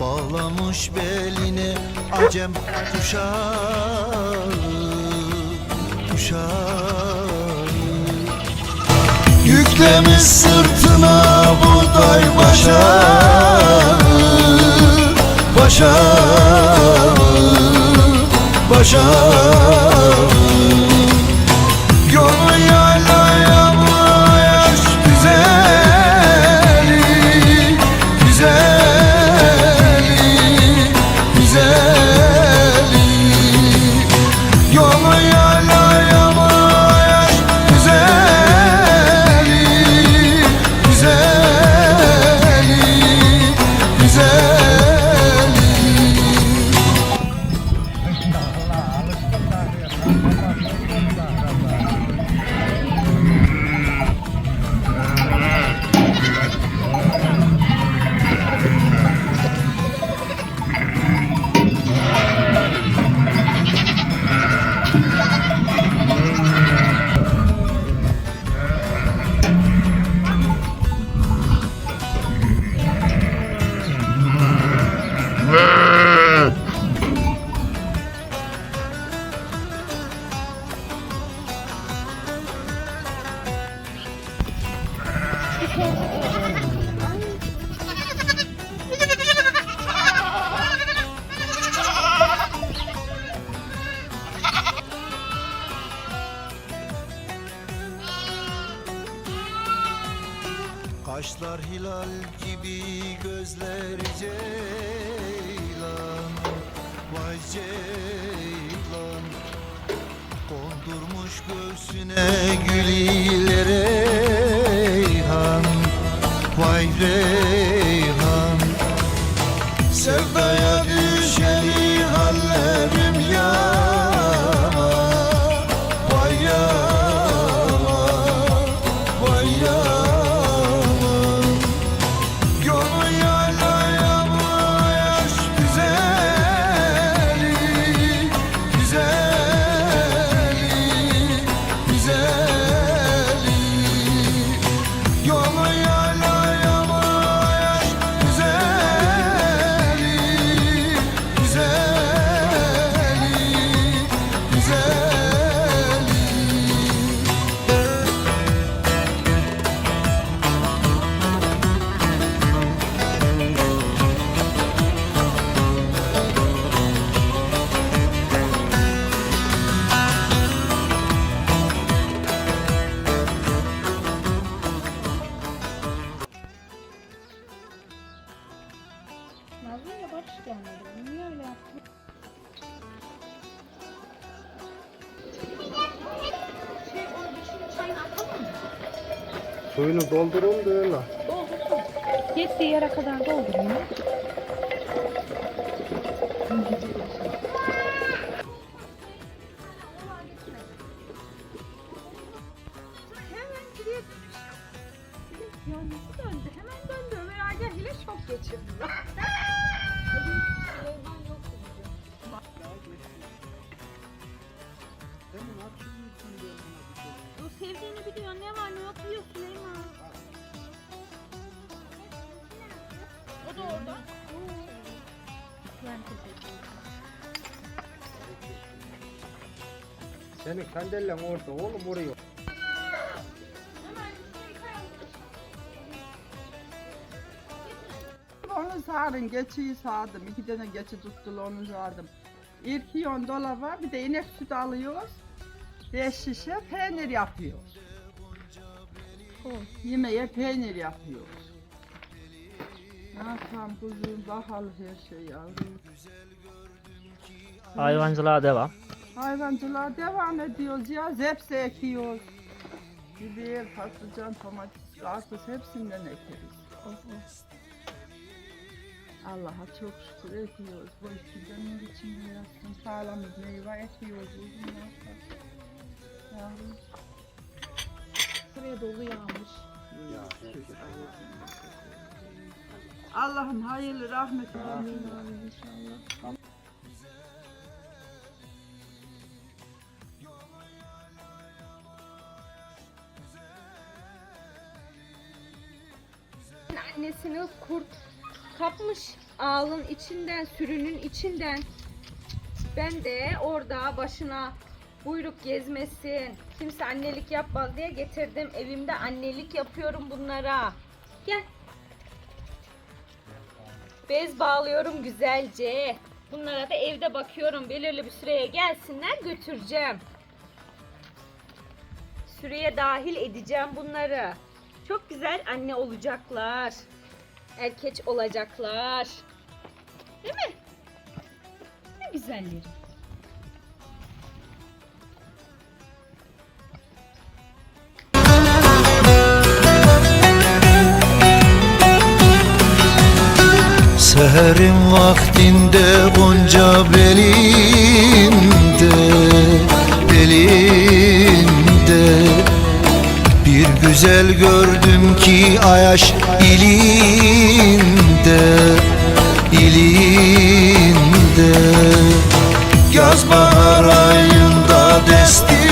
Bağlamış beline acem kuşağı Kuşağı. Yüklemiş sırtına buğday başağı Başağı Başağı Kaşlar hilal gibi gözleri ceylan Vay ceylan. Kondurmuş göğsüne gül Nazlı'yla Barış gelmedi. Niye öyle yaptın? Şey, mı? Suyunu doldurun da öyle. Doldursun. Yettiği yere kadar doldurun ya. Ya nasıl döndü? Hemen döndü. Ömer Aydın ile şok geçirdi. Sevdiğini biliyor. Ne var ne yok biliyor Süleyman. O da orada. Ben teşekkür. Senin sandalyen orada oğlum oraya. Onu sarın, geçiyi sardım. İki tane geçi tuttul onu sardım. 10 dolar var, bir de inek sütü alıyoruz. 5 şişe peynir yapıyoruz. Yemeğe peynir yapıyoruz. Ne yapalım kuzum, bahalı her şey yavrum. Hayvancılığa devam. Hayvancılığa devam ediyoruz ya, zepse ekiyoruz. Biber, patlıcan, domates, karpuz hepsinden ekeriz. Allah'a çok şükür ekiyoruz. Bu ikiden içinde yaptım. Sağlamız meyve ekiyoruz. Uzun yaptık. Yavrum. Buraya dolu yağmış. Allah'ım hayırlı. Amin amin inşallah. annesini kurt kapmış ağlın içinden, sürünün içinden. Ben de orada başına buyruk gezmesin, kimse annelik yapmaz diye getirdim. Evimde annelik yapıyorum bunlara. Gel. Bez bağlıyorum güzelce. Bunlara da evde bakıyorum. Belirli bir süreye gelsinler götüreceğim. Süreye dahil edeceğim bunları. Çok güzel anne olacaklar. Erkeç olacaklar. Değil mi? Ne güzelleri. Seherin vaktinde gonca belinde Belinde. Bir güzel gördüm ki ayaş ilinde ilinde. Yaz bahar ayında destir